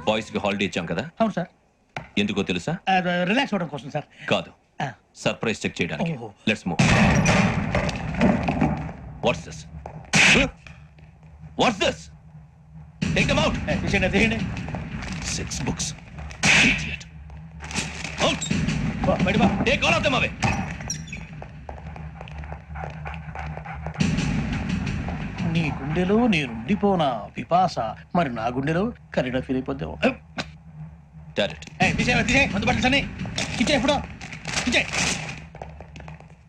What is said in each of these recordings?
బాయ్స్కి హాలిడే ఇచ్చాం కదా? అవును సార్. ఎందుకో తెలుసా? రిలాక్స్ అవ్వడం కోసం సార్. కాదు. సర్ప్రైజ్ చెక్ చేయడానికి. ఓహో. Let's move. What's this what's this take them out ఏ, తీసేయండి తీయండి సిక్స్ బుక్స్ ఇడియట్ అవుట్ బా, బయట బా. Take all of them away గుండెలో నేనుండిపోనా పిపాస. మరి నా గుండెలో కరీడా ఫీల్ అయిపోద్దాం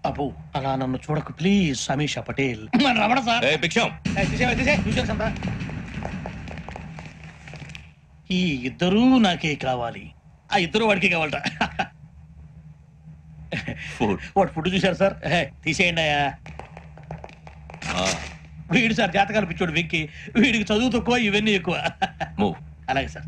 అబ్బో అలా నన్ను చూడకు. ప్లీజ్ సమీషా పటేల్. రమణ సార్. ఈ ఇద్దరూ నాకే కావాలి. ఆ ఇద్దరు వాడికి కావాలట. వాడు ఫుడ్ చూశారు సార్. తీసేయండి అయ్యా. వీడు సార్ జాతకాలు పిచ్చోడు వెక్కి వీడికి చదువు తక్కువ ఇవన్నీ ఎక్కువ. అలాగే సార్.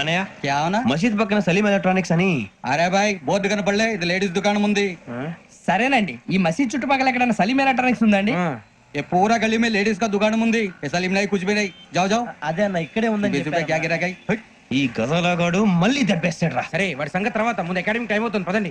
అనయ్య क्या होना మసీద్ పక్కన సలీం ఎలక్ట్రానిక్స్ అని అరే బాయ్ బోర్డు కనపడలే ఇది లేడీస్ దుకాణం ఉంది సరేనండి ఈ మసీద్ చుట్టుపక్కల ఎక్కడైనా సలీం ఎలక్ట్రానిక్స్ ఉందండి ఆ. ये पूरा गली में लेडीज का दुकान मुंदी ये सलीम नहीं कुछ भी नहीं जाओ जाओ అదే అన్న ఇక్కడే बीस रुपए क्या गिरा गई ఈ గజాలగాడు మళ్ళీ దెబ్బేస్తాడు రా సరే వాడి సంగతి తర్వాత ముందు అకాడమిక్ టైం అవుతుంది పదండి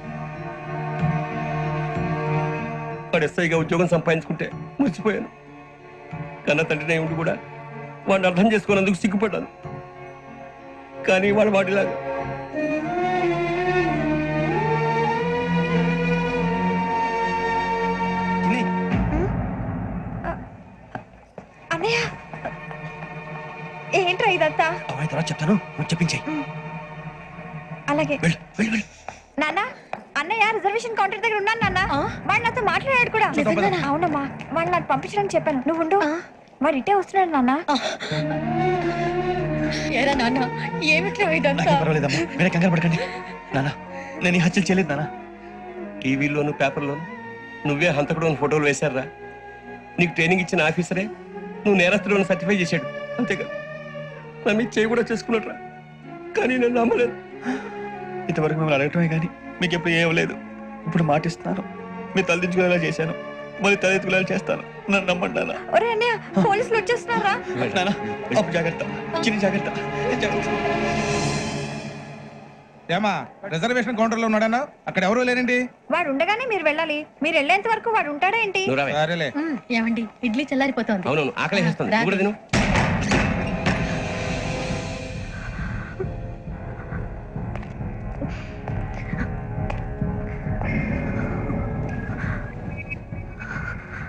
వాడు ఎస్ఐగా ఉద్యోగం సంపాదించుకుంటే మురిసిపోయాను కన్న తండ్రినే ఉండి కూడా వాడిని అర్థం చేసుకున్నందుకు సిగ్గుపడ్డాను. కానీ వాడు వాడిలాగా ఏంట్రా ఇదంతా? తర్వాత చెప్తాను. చెప్పించాయి. అలాగే. నాన్న అన్నయ్య రిజర్వేషన్ కౌంటర్ దగ్గర ఉన్నాను నాన్న? వాడు నాతో మాట్లాడాడు కూడా? అవునమ్మా. వాడు నాకు పంపించడానికి చెప్పాను. నువ్వు ఉండు. వాడు ఇట్టే వస్తున్నాడు నాన్న. ఏరా నాన్న ఏమిట్రా ఇదంతా? నాకేం పర్వాలేదమ్మా. మీరే కంగారు పడకండి. నాన్న నేను ఈ హత్యలు చేయలేదు నాన్న. టీవీలోను పేపర్లోను నువ్వే హంతకుడు ఫోటోలు వేశారా నీకు ట్రైనింగ్ ఇచ్చిన ఆఫీసరే నువ్వు నేరస్తులను సర్టిఫై చేశాడు. అంతేగా. నా మీద చేయి కూడా చేసుకున్నట్రా. కానీ నేను నమ్మలేదు. ఇంతవరకు మిమ్మల్ని అడగటమే కానీ మీకు ఎప్పుడు ఏం లేదు. ఇప్పుడు మాటిస్తున్నాను. మీరు తలదించుకునేలా చేశాను. మళ్ళీ తలెత్తుకునేలా చేస్తాను. నన్ను నమ్మండి నాన్న. ఒరే అన్నయ్య పోలీసులు వచ్చేస్తున్నారా? నాన్న జాగ్రత్త. చిన్న జాగ్రత్త. ఏమా రిజర్వేషన్ కౌంటర్లో ఉన్నాడన్నా? అక్కడ ఎవరు లేరండి వాడు ఉండగానే మీరు వెళ్ళాలి. మీరు వెళ్ళేంత వరకు వాడు ఉంటాడా ఏంటి? సరేలే. ఏమండి? ఇడ్లీ చల్లారిపోతోంది. అవునవును ఆకలి వేస్తుంది